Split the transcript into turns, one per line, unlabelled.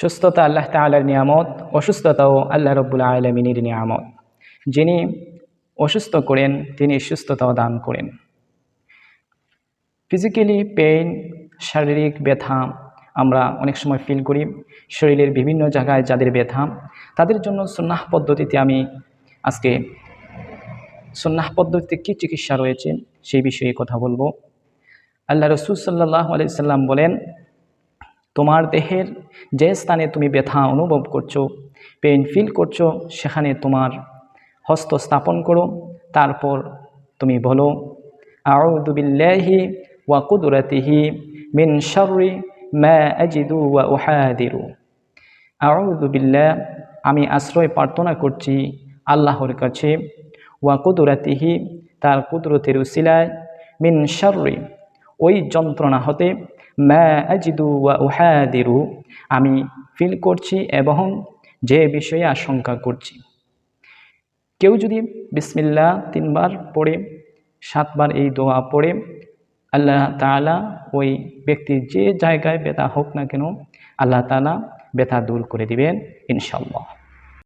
সুস্থতা আল্লাহ তালার নিয়ামত, অসুস্থতাও আল্লাহ রব্বুল আলমিনীর নিয়ামত। যিনি অসুস্থ করেন, তিনি সুস্থতাও দান করেন। ফিজিক্যালি পেইন শারীরিক ব্যথা আমরা অনেক সময় ফিল করি। শরীরের বিভিন্ন জায়গায় যাদের ব্যথা, তাদের জন্য সুন্নাহ পদ্ধতিতে আমি আজকে সুন্নাহ পদ্ধতিতে কী চিকিৎসা রয়েছে সেই বিষয়ে কথা বলব। আল্লাহ রসুল সাল্লাহ আলাইসাল্লাম বলেন তোমার দেহের যে স্থানে তুমি ব্যথা অনুভব করছ পেইন ফিল করছ, সেখানে তোমার হস্ত স্থাপন করো, তারপর তুমি বলো আউদুবিল্লাহি ওয়া কুদরাতিহি মিন শাররি মা আজিদু ওয়া উহাদিরু। আউদুবিল্লাহ আমি আশ্রয় প্রার্থনা করছি আল্লাহর কাছে, ওয়া কুদরাতিহি তার কুদরতের উসিলায়, মিন শাররি। ওই যন্ত্রণা হতে ম্যা আজিদু ওয়া উহাদিরু আমি ফিল করছি এবং যে বিষয়ে আশঙ্কা করছি। কেউ যদি বিসমিল্লা তিনবার পড়ে, সাতবার এই দোয়া পড়ে, আল্লাহ তালা ওই ব্যক্তির যে জায়গায় ব্যথা হোক না কেন, আল্লাহ তালা ব্যথা দূর করে দিবেন ইনশাল্লাহ